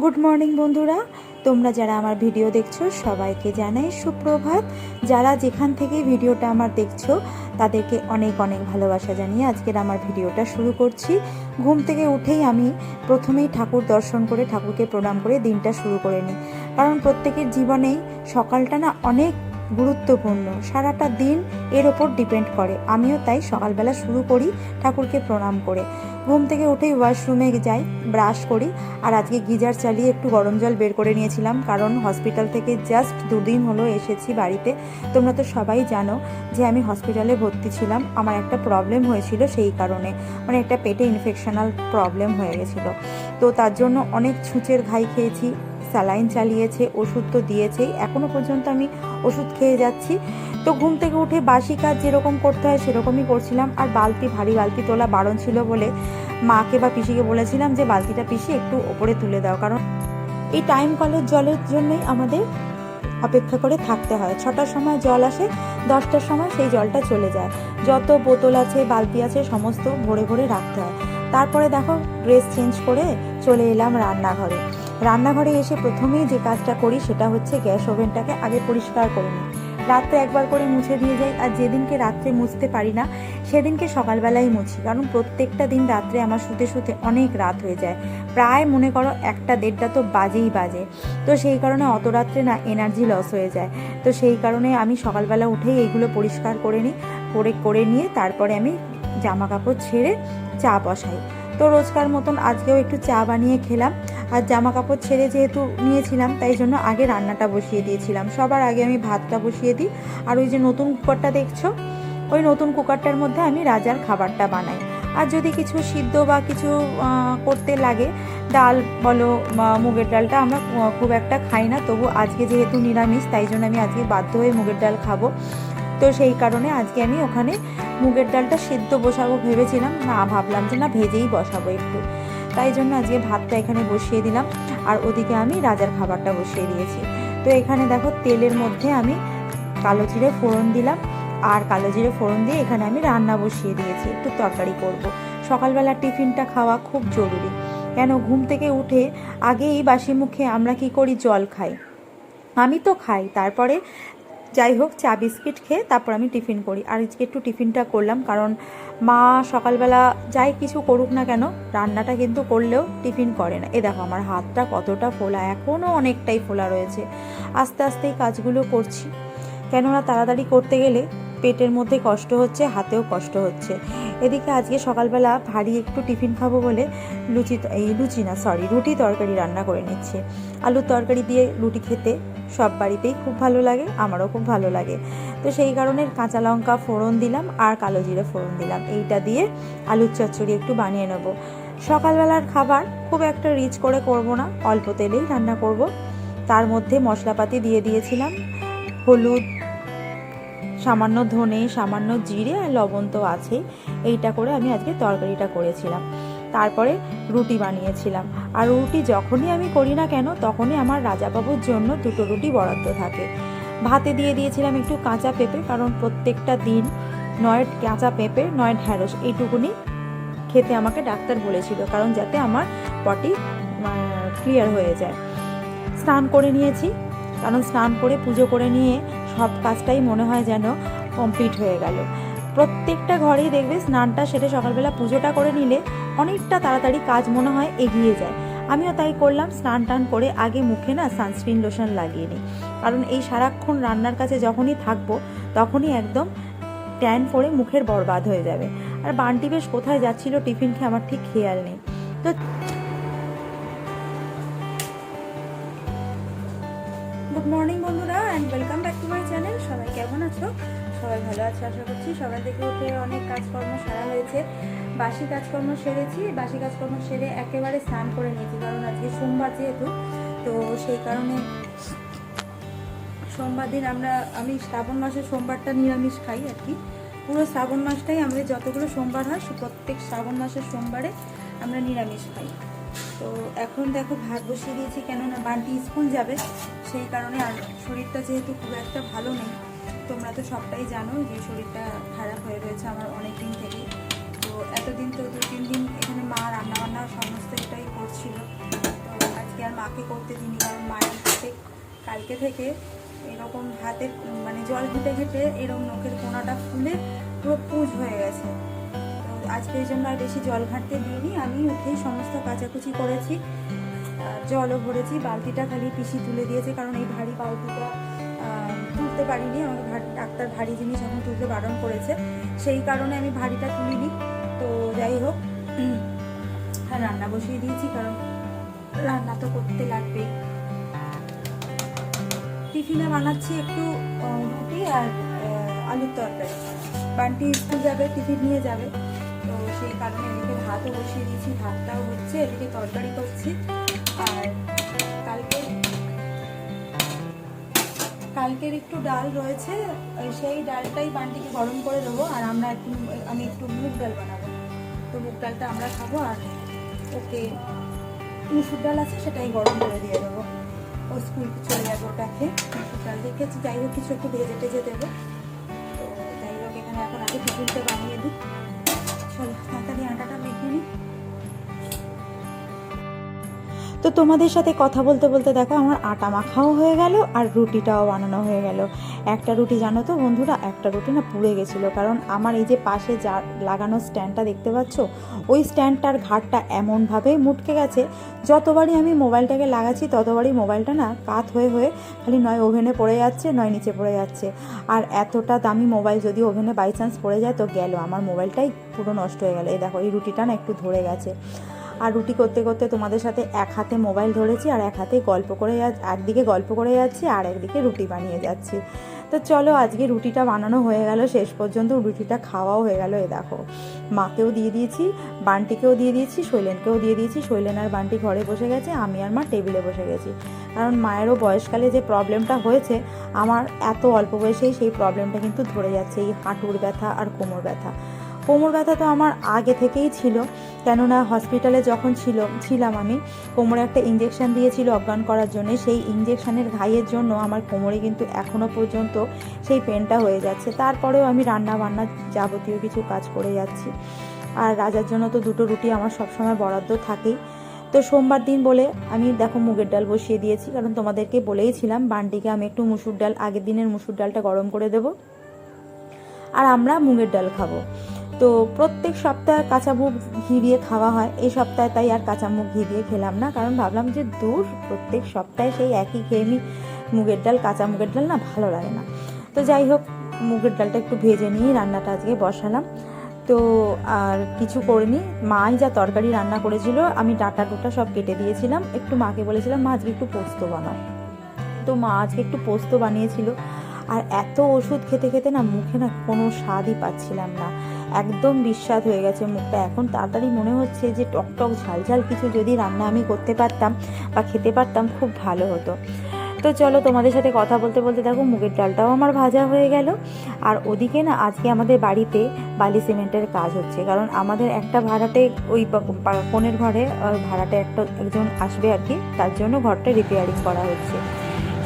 Good morning বন্ধুরা। তোমরা যারা আমার ভিডিও দেখছ, সবাইকে জানাই সুপ্রভাত। যারা যেখান থেকে ভিডিওটা আমার দেখছ, তাদেরকে অনেক অনেক ভালোবাসা জানিয়ে আজকের আমার ভিডিওটা শুরু করছি। ঘুম থেকে উঠেই আমি প্রথমেই ঠাকুর দর্শন করে, ঠাকুরকে প্রণাম করে দিনটা শুরু করে নিই। কারণ প্রত্যেকের জীবনেই সকালটা না অনেক গুরুত্বপূর্ণ। সারাটা দিন এর ওপর ডিপেন্ড করে। আমিও তাই সকালবেলা শুরু করি ঠাকুরকে প্রণাম করে। ঘুম থেকে উঠেই ওয়াশরুমে যাই ব্রাশ করি। আর আজকে গিজার চালিয়ে একটু গরম জল বের করে নিয়েছিলাম কারণ হসপিটাল থেকে জাস্ট দুদিন হলো এসেছি বাড়িতে। তোমরা তো সবাই জানো যে আমি হসপিটালে ভর্তি ছিলাম। আমার একটা প্রবলেম হয়েছিল সেই কারণে। মানে একটা পেটে ইনফেকশনাল প্রবলেম হয়ে গেছিল। তো তার জন্য অনেক ছুঁচের ঘাই খেয়েছি। স্যালাইন চালিয়েছে, ওষুধ তো দিয়েছেই। এখনও পর্যন্ত আমি ওষুধ খেয়ে যাচ্ছি। তো ঘুম থেকে উঠে বাসি কাজ যেরকম করতে হয় সেরকমই করছিলাম। আর বালতি, ভারী বালতি তোলা বারণ ছিল বলে মাকে বা পিসিকে বলেছিলাম যে, বালতিটা পিসি একটু ওপরে তুলে দাও। কারণ এই টাইম কলের জলের জন্যই আমাদের অপেক্ষা করে থাকতে হয়। ছটার সময় জল আসে, দশটার সময় সেই জলটা চলে যায়। যত বোতল আছে, বালতি আছে, সমস্ত ভরে ভরে রাখতে হয়। তারপরে দেখো ড্রেস চেঞ্জ করে চলে এলাম রান্নাঘরে। রান্নাঘরে এসে প্রথমেই যে কাজটা করি সেটা হচ্ছে গ্যাস ওভেনটাকে আগে পরিষ্কার করে নিই। রাত্রে একবার করে মুছে দিয়ে যাই আর যেদিনকে রাত্রে মুছতে পারি না, সেদিনকে সকালবেলাই মুছি। কারণ প্রত্যেকটা দিন রাত্রে আমার শুতে শুতে অনেক রাত হয়ে যায়। প্রায় মনে করো একটা দেড়টা তো বাজেই বাজে। তো সেই কারণে অত রাত্রে না এনার্জি লস হয়ে যায়। তো সেই কারণে আমি সকালবেলা উঠেই এইগুলো পরিষ্কার করে নিই করে করে নিয়ে তারপরে আমি জামা কাপড় ছেড়ে চা বসাই। তো রোজকার মতন আজকেও একটু চা বানিয়ে খেলাম। আর জামা কাপড় ছেড়ে যেহেতু নিয়েছিলাম, তাই জন্য আগে রান্নাটা বসিয়ে দিয়েছিলাম। সবার আগে আমি ভাতটা বসিয়ে দিই। আর ওই যে নতুন কুকারটা দেখছ? ওই নতুন কুকারটার মধ্যে আমি রাজার খাবারটা বানাই। আর যদি কিছু সিদ্ধ বা কিছু করতে লাগে, ডাল বলো মুগের ডালটা আমরা খুব একটা খাই না। তবু আজকে যেহেতু নিরামিষ, তাই জন্য আমি আজকে বাধ্য হয়ে মুগের ডাল খাব। তো সেই কারণে আজকে আমি ওখানে মুগের ডালটা সেদ্ধ বসাবো ভেবেছিলাম, না ভাবলাম যে না ভেজেই বসাবো একটু। তাই জন্য আজকে ভাতটা এখানে বসিয়ে দিলাম, আর ওদিকে আমি রাজার খাবারটা বসিয়ে দিয়েছি। তো এখানে দেখো তেলের মধ্যে আমি কালো জিরে ফোড়ন দিলাম, আর কালো জিরে ফোড়ন দিয়ে এখানে আমি রান্না বসিয়ে দিয়েছি, একটু তরকারি করব। সকালবেলা টিফিনটা খাওয়া খুব জরুরি। কেন ঘুম থেকে উঠে আগেই বাসি মুখে আমরা কি করি জল খাই? আমি তো খাই, তারপরে যাই হোক চা, বিস্কিট খেয়ে তারপর আমি টিফিন করি। আর আজকে একটু টিফিনটা করলাম কারণ মা সকালবেলা যাই কিছু করুক না কেন, রান্নাটা কিন্তু করলেও টিফিন করে না। এ দেখো, আমার হাতটা কতটা ফোলা এখনও অনেকটাই ফোলা রয়েছে। আস্তে আস্তে এই কাজগুলো করছি। কেননা তাড়াতাড়ি করতে গেলে পেটের মধ্যে কষ্ট হচ্ছে, হাতেও কষ্ট হচ্ছে। এদিকে আজকে সকালবেলা ভারী একটু টিফিন খাব বলে লুচি এই লুচি না সরি রুটি তরকারি রান্না করে নিচ্ছে। আলুর তরকারি দিয়ে রুটি খেতে সব বাড়িতেই খুব ভালো লাগে, আমারও খুব ভালো লাগে। তো সেই কারণে কাঁচা লঙ্কা ফোড়ন দিলাম আর কালো জিরে ফোড়ন দিলাম। এইটা দিয়ে আলুর চচ্চড়ি একটু বানিয়ে নেব। সকালবেলার খাবার খুব একটা রিচ করে করব না, অল্প তেলেই রান্না করব। তার মধ্যে মশলাপাতি দিয়ে দিয়েছিলাম, হলুদ সামান্য ধনে, সামান্য জিরে আর লবণ তো আছেই। এইটা করে আমি আজকে তরকারিটা করেছিলাম। তারপরে রুটি বানিয়েছিলাম। আর রুটি যখনই আমি করি না কেন, তখনই আমার রাজাবাবুর জন্য দুটো রুটি বরাদ্দ থাকে। ভাতে দিয়ে দিয়েছিলাম একটু কাঁচা পেঁপে, কারণ প্রত্যেকটা দিন নয় কাঁচা পেঁপে, নয় ঢ্যাঁড়স, এইটুকুনি খেতে আমাকে ডাক্তার বলেছিল, কারণ যাতে আমার পটি ক্লিয়ার হয়ে যায়। স্নান করে নিয়েছি, কারণ স্নান করে পুজো করে নিয়ে সব কাজটাই মনে হয় যেন কমপ্লিট হয়ে গেল। প্রত্যেকটা ঘরেই দেখবে স্নানটা সেরে সকালবেলা পুজোটা করে নিলে অনেকটা তাড়াতাড়ি কাজ মনে হয় এগিয়ে যায়। আমিও তাই করলাম, স্নান টান করে আগে মুখে না সানস্ক্রিন লোশন লাগিয়ে নিই। কারণ এই সারাক্ষণ রান্নার কাছে যখনই থাকব, তখনই একদম ট্যান পরে মুখের বরবাদ হয়ে যাবে। আর বান্টি বেশ কোথায় যাচ্ছিল টিফিন খেয়ে আমার ঠিক খেয়াল নেই। তো গুড মর্নিং বন্ধুরা। And welcome back to my channel সবাই কেমন আছো? সবাই ভালো আছে, আশা করছি সকাল থেকে উঠে অনেক কাজকর্ম সারা হয়েছে। বাসি কাজকর্ম সেরেছি, বাসি কাজকর্ম সেরে একেবারে স্নান করে নিয়েছি, কারণ আজকে সোমবার যেহেতু, তো সেই কারণে সোমবার দিন আমরা, আমি শ্রাবণ মাসের সোমবারটা নিরামিষ খাই আর কি। পুরো শ্রাবণ মাসটাই আমাদের যতগুলো সোমবার হয় প্রত্যেক শ্রাবণ মাসের সোমবারে আমরা নিরামিষ খাই। তো এখন দেখো ভাত বসিয়ে দিয়েছি, কেননা বান্টি স্কুল যাবে, সেই কারণে আর শরীরটা যেহেতু খুব একটা ভালো নেই, তোমরা তো সবটাই জানো যে শরীরটা খারাপ হয়ে রয়েছে আমার অনেক দিন থেকেই তো এতদিন তো দু তিন দিন এখানে মা রান্নাবান্না সমস্ত এটাই করছিল। তো আজকে আর মাকে করতে দিইনি, কারণ মায়ের হাতে, কালকে থেকে এরকম হাতে মানে জল ঘেটে ঘেটে এরকম নখের কোনাটা ফুলে পুরো পুঁজ হয়ে গেছে। আজকে এই জন্য আর বেশি জল ঘাঁটতে দিইনি। আমি উঠেই সমস্ত কাচাকুচি করেছি জলও ভরেছি, বালতিটা খালি পিসি তুলে দিয়েছে, কারণ এই ভারী বালতিটা তুলতে পারিনি। আমাকে ডাক্তার ভারী জিনিস এখন তুলতে বারণ করেছে। সেই কারণে আমি ভারীটা তুলিনি। তো যাই হোক, আর রান্না বসিয়ে দিয়েছি, কারণ রান্না তো করতে লাগবেই। টিফিনে বানাচ্ছি একটু রুটি আর আলুর তরকারি। বান্টি স্কুল যাবে, টিফিন নিয়ে যাবে। কারণে এদিকে ভাতও বসিয়ে দিয়েছি, ভাতটাও হচ্ছে, এদিকে তরকারি করছি। আর কালকে, কালকের একটু ডাল রয়েছে সেই ডালটাই বান্টিকে গরম করে দেবো, আর আমরা একটু, আমি একটু মুগ ডাল বানাবো। তো মুগ ডালটা আমরা খাব, আর ওকে মুসুর ডাল আছে, সেটাই গরম করে দিয়ে দেবো। ও স্কুল চলে যাবে ওটা খেয়ে মুসুর ডাল দেখেছি যাই হোক, কিছু একটু ভেজে টেজে দেবো। তো যাই হোক, এখানে এখন আগে টিফিনটা বানিয়ে তো তোমাদের সাথে কথা বলতে বলতে দেখো আমার আটা মাখাও হয়ে গেল আর রুটিটাও বানানো হয়ে গেল। একটা রুটি জানো তো বন্ধুরা? একটা রুটি না পুড়ে গেছিল। কারণ আমার এই যে পাশে যা লাগানো স্ট্যান্ডটা দেখতে পাচ্ছ, ওই স্ট্যান্ডটার ঘাটটা এমনভাবে মুটকে গেছে, যতবারই আমি মোবাইলটাকে লাগাচ্ছি ততবারই মোবাইলটা না কাত হয়ে হয়ে খালি নয় ওভেনে পড়ে যাচ্ছে, নয় নিচে পড়ে যাচ্ছে। আর এতটা দামি মোবাইল যদি ওভেনে বাই চান্স পড়ে যায় তো গেল। আমার মোবাইলটাই পুরো নষ্ট হয়ে গেল। এই দেখো, এই রুটিটা না একটু ধরে গেছে। আর রুটি করতে করতে তোমাদের সাথে এক হাতে মোবাইল ধরেছি আর এক হাতে গল্প করে একদিকে গল্প করে যাচ্ছি আর একদিকে রুটি বানিয়ে যাচ্ছি। তো চলো আজকে রুটিটা বানানো হয়ে গেল, শেষ পর্যন্ত রুটিটা খাওয়াও হয়ে গেল। এ দেখো, মাকেও দিয়ে দিয়েছি, বান্টিকেও দিয়ে দিয়েছি, শৈলেনকেও দিয়ে দিয়েছি। শৈলেন আর বান্টি ঘরে বসে গেছে, আমি আর মা টেবিলে বসে গেছি। কারণ মায়েরও বয়সকালে যে প্রবলেমটা হয়েছে, আমার এত অল্প বয়সেই সেই প্রবলেমটা কিন্তু ধরে যাচ্ছে, এই হাঁটুর ব্যথা আর কোমর ব্যথা। কোমর ব্যথা তো আমার আগে থেকেই ছিল। কেননা হসপিটালে যখন ছিল, ছিলাম আমি, কোমরে একটা ইঞ্জেকশন দিয়েছিল অজ্ঞান করার জন্য। সেই ইঞ্জেকশানের ঘাইয়ের জন্য আমার কোমরে কিন্তু এখনও পর্যন্ত সেই পেনটা হয়ে যাচ্ছে। তারপরেও আমি রান্না বান্না যাবতীয় কিছু কাজ করে যাচ্ছি। আর রাজার জন্য তো দুটো রুটি আমার সবসময় বরাদ্দ থাকেই। তো সোমবার দিন বলে আমি দেখো মুগের ডাল বসিয়ে দিয়েছি, কারণ তোমাদেরকে বলেইছিলাম, বান্টিকে আমি একটু মুসুর ডাল, আগের দিনের মুসুর ডালটা গরম করে দেবো। আর আমরা মুগের ডাল খাব। তো প্রত্যেক সপ্তাহে কাঁচা মুগ ঘি দিয়ে খাওয়া হয়। এই সপ্তাহে তাই আর কাঁচা মুগ ঘি দিয়ে খেলাম না। কারণ ভাবলাম যে দূর, প্রত্যেক সপ্তাহে সেই একই খেয়ে আমি মুগের ডাল কাঁচা মুগের ডাল না ভালো লাগে না। তো যাই হোক, মুগের ডালটা একটু ভেজে নিয়ে রান্নাটা আজকে বসালাম। তো আর কিছু করিনি। মাই যা তরকারি রান্না করেছিল, আমি ডাটা টুটা সব কেটে দিয়েছিলাম। একটু মাকে বলেছিলাম, মা, আজকে একটু পোস্ত বানাও। তো মা আজকে একটু পোস্ত বানিয়েছিল। আর এত ওষুধ খেতে খেতে না মুখে না কোনো স্বাদই পাচ্ছিলাম না। একদম বিস্বাদ হয়ে গেছে মুখটা। এখন তাড়াতাড়ি মনে হচ্ছে যে টক টক ঝাল ঝাল কিছু যদি রান্না আমি করতে পারতাম বা খেতে পারতাম খুব ভালো হতো। তো চলো তোমাদের সাথে কথা বলতে বলতে দেখো মুগের ডালটাও আমার ভাজা হয়ে গেল। আর ওদিকে না আজকে আমাদের বাড়িতে বালি সিমেন্টের কাজ হচ্ছে। কারণ আমাদের একটা ভাড়াটে ওই কোণের ঘরে ভাড়াটে একটা একজন আসবে আর কি। তার জন্য ঘরটা রিপেয়ারিং করা হচ্ছে।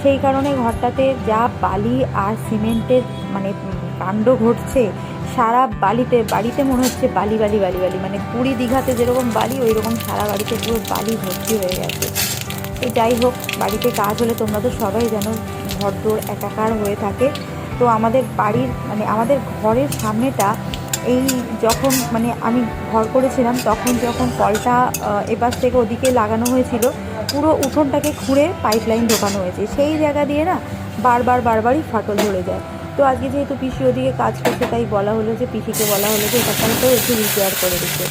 সেই কারণে ঘরটাতে যা বালি আর সিমেন্টের মানে কাণ্ড ঘটছে, সারা বালিতে, বাড়িতে মনে হচ্ছে বালি বালি বালি বালি। মানে পুরী দীঘাতে যেরকম বালি ওই রকম সারা বাড়িতে পুরো বালি ভর্তি হয়ে গেছে। তো যাই হোক, বাড়িতে কাজ হলে তোমরা তো সবাই জানো, ঘরদোর একাকার হয়ে থাকে। তো আমাদের বাড়ির মানে আমাদের ঘরের সামনেটা এই যখন মানে আমি ঘর করেছিলাম, তখন যখন কলটা এপাশ থেকে ওদিকে লাগানো হয়েছিল পুরো উঠোনটাকে খুঁড়ে পাইপলাইন ঢোকানো হয়েছে। সেই জায়গা দিয়ে না বারবার বারবারই ফাটল ধরে যায়। তো আজকে যেহেতু পিসি ওদিকে কাজ করছে, তাই বলা হলো যে, পিসিকে বলা হলো যে এখানটাও একটু রিপেয়ার করে দিতে।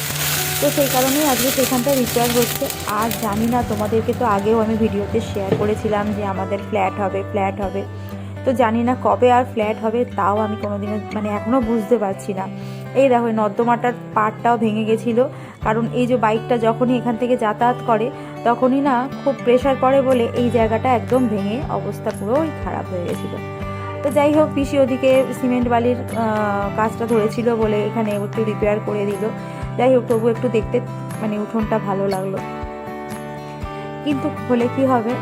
তো সেই কারণেই আজকে সেখানটা রিপেয়ার হচ্ছে। আর জানি না, তোমাদেরকে তো আগেও আমি ভিডিওতে শেয়ার করেছিলাম যে, আমাদের ফ্ল্যাট হবে ফ্ল্যাট হবে। তো জানি না কবে আর ফ্ল্যাট হবে, তাও আমি কোনোদিনও মানে এখনও বুঝতে পারছি না। এই দেখো নর্দমাটার পাড়টাও ভেঙে গেছিল। কারণ এই যে বাইকটা যখনই এখান থেকে যাতায়াত করে, তখনই না খুব প্রেশার পড়ে বলে এই জায়গাটা একদম ভেঙে অবস্থা পুরোই খারাপ হয়ে গেছিল। তো যাই হোক, পিসি ওদিকে সিমেন্ট বালির কাজটা ধরেছিল বলে এখানে একটু রিপেয়ার করে দিল। যাই হোক, তবু একটু দেখতে মানে উঠোনটা ভালো লাগল। কিন্তু হলে কি হবে?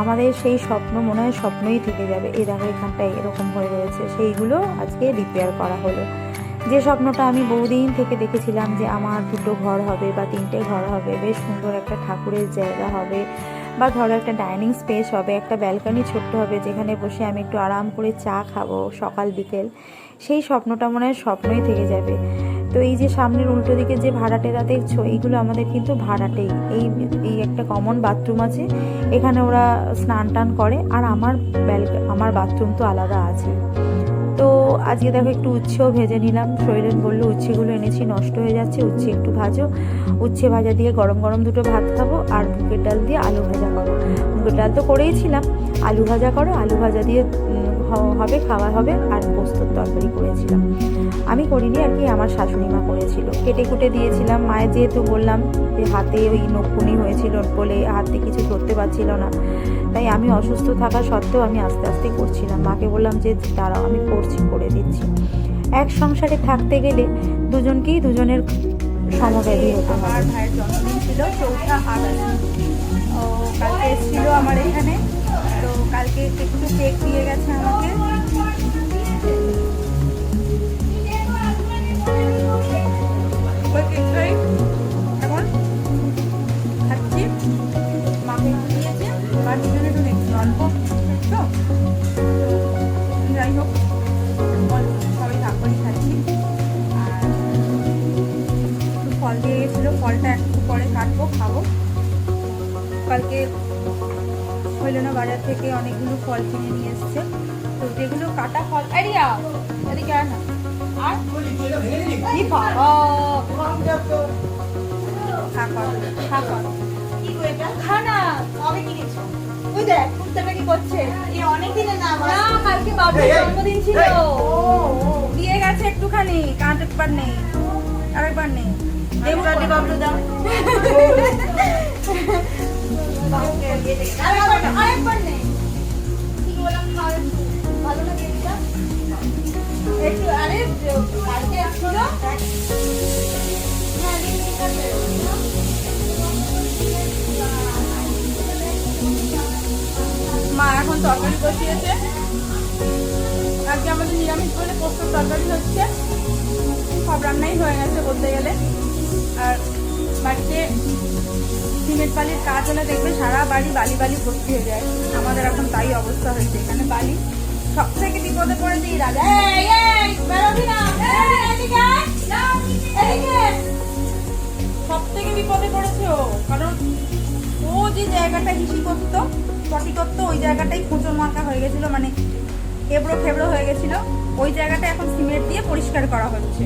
আমাদের সেই স্বপ্ন মনে হয় স্বপ্নই থেকে যাবে। এই দেখো এখানটায় এরকম হয়ে রয়েছে। সেইগুলো আজকে রিপেয়ার করা হলো। যে স্বপ্নটা আমি বহুদিন থেকে দেখেছিলাম যে আমার দুটো ঘর হবে বা তিনটে ঘর হবে, বেশ সুন্দর একটা ঠাকুরের জায়গা হবে বা ধরো একটা ডাইনিং স্পেস হবে, একটা ব্যালকনি ছোট্ট হবে যেখানে বসে আমি একটু আরাম করে চা খাব সকাল, বিকেল। সেই স্বপ্নটা মনে হয় স্বপ্নই থেকে যাবে। তো এই যে সামনের উল্টো দিকে যে ভাড়াটেরা দেখছ, এইগুলো আমাদের কিন্তু ভাড়াটেই। এই এই একটা কমন বাথরুম আছে, এখানে ওরা স্নান টান করে, আর আমার ব্যাল আমার বাথরুম তো আলাদা আছে। তো আজকে দেখো একটু উচ্ছেও ভেজে নিলাম। শরীরেন বলল, উচ্ছেগুলো এনেছি, নষ্ট হয়ে যাচ্ছে, উচ্ছে একটু ভাজো। উচ্ছে ভাজা দিয়ে গরম গরম দুটো ভাত খাব আর মুগের ডাল দিয়ে আলু ভাজা করো মুগের ডাল তো করেইছিলাম। আলু ভাজা করো, আলু ভাজা দিয়ে হবে খাওয়া হবে আর পোস্তর তরকারি করেছিলাম। আমি করিনি আর কি, আমার শাশুড়ি মা করেছিল। কেটে কুটে দিয়েছিলাম। মায়ের যেহেতু বললাম যে হাতে ওই নখুনি হয়েছিল বলে হাতে কিছু ধরতে পারছিল না। তাই আমি অসুস্থ থাকা সত্ত্বেও আমি আস্তে আস্তে করছিলাম। মাকে বললাম যে দাঁড়াও, আমি করছি, করে দিচ্ছি। এক সংসারে থাকতে গেলে দুজনকেই দুজনের সমব্যাধি হতো আমার ভাইয়ের জন্মদিন ছিল, চৌঠা আগস্ট। ও, কালকে এসেছিল আমার এখানে। কালকে একটু কেক দিয়ে গেছে আমাকে। হইল না বাজার থেকে অনেকগুলো ফল কিনে নিয়ে এসছে। তো যেগুলো কাটা ফল আরিয়া এদিকে আয় না। আর? কি বাবা খা কর, কি গো এটা? খা কবে কিনেছো? ওই দেখ, কুর্তাটা কি করছে? এ অনেক দিনের না না কালকে বাবুর জন্মদিন ছিল। ও, ও। দিয়ে গেছে একটুখানি নেই। আরেকবার নেই। দেবুটা দি বাবলু দাও। মা এখন তরকারি বসিয়েছে। আজকে আমাদের নিরামিষ বলে পোস্তর তরকারি হচ্ছে। সব রান্নাই হয়ে গেছে বলতে গেলে। আর বাড়িতে সিমেন্ট বালির কাজ হলে দেখবে সারা বাড়ি বালি বালি ভর্তি হয়ে যায়। আমাদের এখন তাই অবস্থা হয়েছে। এখানে বালি সব থেকে বিপদে পড়েছে এই রাজা। সব থেকে বিপদে পড়েছে ও। কারণ ও যে জায়গাটা হিসি করতো পটি করতো ওই জায়গাটাই খুঁচো মাখা হয়ে গেছিল মানে এবড়ো খেবড়ো হয়ে গেছিল। ওই জায়গাটা এখন সিমেন্ট দিয়ে পরিষ্কার করা হচ্ছে।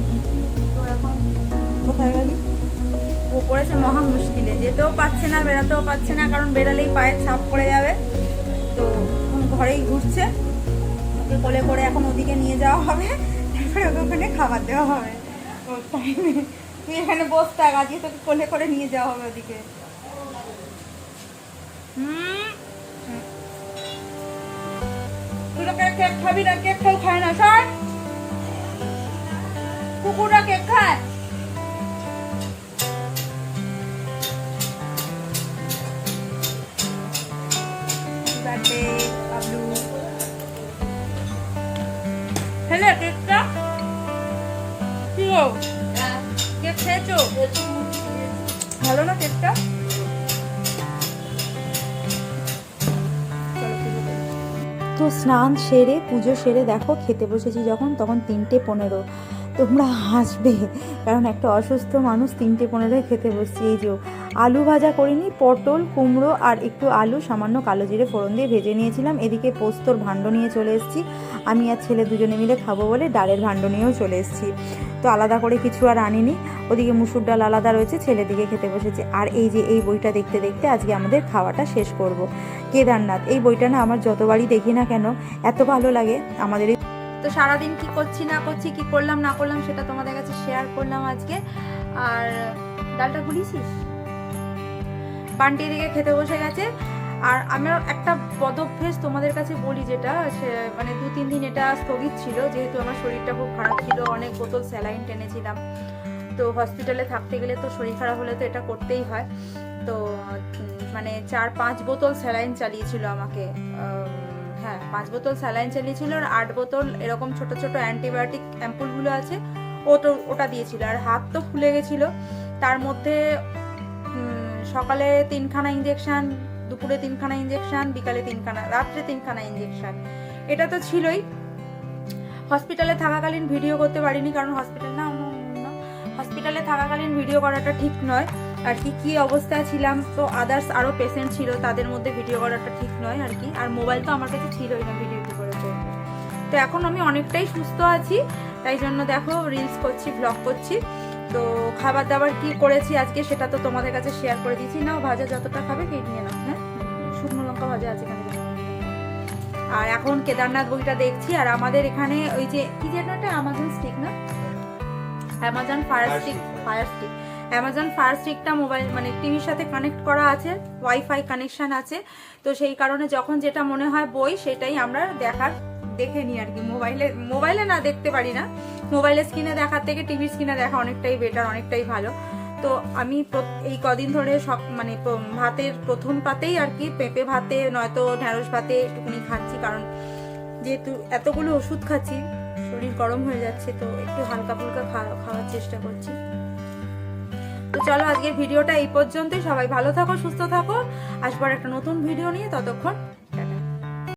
তো এখন কোথায় গেলি? পড়েছে মহা মুশকিলে। যেতেও পারছে না বেরাতেও পারছে না, কারণ বেরালেই পায়ের ছাপ পড়ে যাবে। তো ঘরেই ঘুরছে। ওকে কোলে করে এখন ওদিকে নিয়ে যাওয়া হবে। তারপরে ওকে ওখানে খাবার দেওয়া হবে। তুই এখানে বস থাক, আজকে তোকে কোলে করে নিয়ে যাওয়া হবে ওদিকে। কেক খাবি না, কেক কেউ খায় না, সর। কুকুররা কেক খায়। তো স্নান সেরে, পুজো সেরে দেখো খেতে বসেছি যখন, তখন তিনটে পনেরো। তোমরা হাসবে, কারণ একটা অসুস্থ মানুষ তিনটে পনেরোয় খেতে বসছি। এই যে আলু ভাজা করিনি, পটল, কুমড়ো আর একটু আলু, সামান্য কালো জিরে ফোড়ন দিয়ে ভেজে নিয়েছিলাম। এদিকে পোস্তর ভাণ্ড নিয়ে চলে এসেছি। আমি আর ছেলে দুজনে মিলে খাব বলে ডালের ভাণ্ড নিয়েও চলে এসেছি। তো আলাদা করে কিছু আর আনিনি। ওদিকে মুসুর ডাল আলাদা রয়েছে, ছেলে দিকে খেতে বসেছে। আর এই যে, এই বইটা দেখতে দেখতে আজকে আমাদের খাওয়াটা শেষ করব। কেদারনাথ, এই বইটা না আমার যতবারই দেখি না কেন, এত ভালো লাগে আমাদের তো সারাদিন কি করছি, না করছি, কি করলাম, না করলাম, সেটা তোমাদের কাছে শেয়ার করলাম আজকে। আর ডালটা গুলিয়েছিস? বান্টি দিকে খেতে বসে গেছে। আর আমার একটা পদভ্যেস তোমাদের কাছে বলি যেটা মানে দু তিন দিন এটা স্থগিত ছিল, যেহেতু আমার শরীরটা খুব খারাপ ছিল, অনেক বোতল স্যালাইন টেনেছিলাম। তো হসপিটালে থাকতে গেলে তো শরীর খারাপ হলে তো এটা করতেই হয়। তো মানে চার, পাঁচ বোতল স্যালাইন চালিয়েছিল আমাকে। হ্যাঁ পাঁচ বোতল স্যালাইন চালিয়েছিল আর আট বোতল এরকম ছোট ছোট অ্যান্টিবায়োটিক অ্যাম্পুলগুলো আছে, ও তো, ওটা দিয়েছিল। আর হাত তো ফুলে গেছিল। তার মধ্যে সকালে তিনখানা ইঞ্জেকশন দুপুরে তিনখানা ইঞ্জেকশন বিকালে তিনখানা, রাত্রে তিনখানা ইঞ্জেকশন এটা তো ছিলই। হসপিটালে থাকাকালীন ভিডিও করতে পারিনি কারণ হসপিটাল না হসপিটালে থাকাকালীন ভিডিও করাটা ঠিক নয়। আর কি কি অবস্থায় ছিলাম, তো আদার্স আরও পেশেন্ট ছিল, তাদের মধ্যে ভিডিও করাটা ঠিক নয় আর কি। আর মোবাইল তো আমার কাছে ছিলই না ভিডিও কি করে করব তো এখন আমি অনেকটাই সুস্থ আছি, তাই জন্য দেখো রিলস করছি ব্লগ করছি। তো খাবার দাবার কি করেছি আজকে সেটা তো তোমাদের কাছে শেয়ার করে দিয়েছি। নাও, ভাজা যতটা খাবে কে নিয়ে নাও হ্যাঁ? শুকনো লঙ্কা ভাজা আছে এখানে। আর এখন কেদারনাথ বইটা দেখছি, আর আমাদের এখানে ওই যে, কি যেন একটা অ্যামাজন স্টিক না? Amazon fire Fire stick fire stick Amazon fire স্টিকটা mobile মানে টিভির সাথে কানেক্ট করা আছে ওয়াইফাই কানেকশন আছে। তো সেই কারণে যখন যেটা মনে হয় বই সেটাই আমরা দেখার দেখে নিই আর কি। মোবাইলে মোবাইলে না দেখতে পারি না। মোবাইলের স্ক্রিনে দেখার থেকে টিভির স্ক্রিনে দেখা অনেকটাই বেটার অনেকটাই ভালো। তো আমি এই কদিন ধরে সব মানে ভাতের প্রথম পাতেই আর কি পেঁপে ভাতে নয়তো ঢ্যাঁড়স ভাতে একটুখানি খাচ্ছি। কারণ যেহেতু এতগুলো ওষুধ খাচ্ছি শরীর গরম হয়ে যাচ্ছে, তো একটু হালকা ফুলকা খাওয়ার চেষ্টা করছি। তো চলো আজকের ভিডিওটা এই পর্যন্তই। সবাই ভালো থাকো, সুস্থ থাকো। আসবার একটা নতুন ভিডিও নিয়ে ততক্ষণ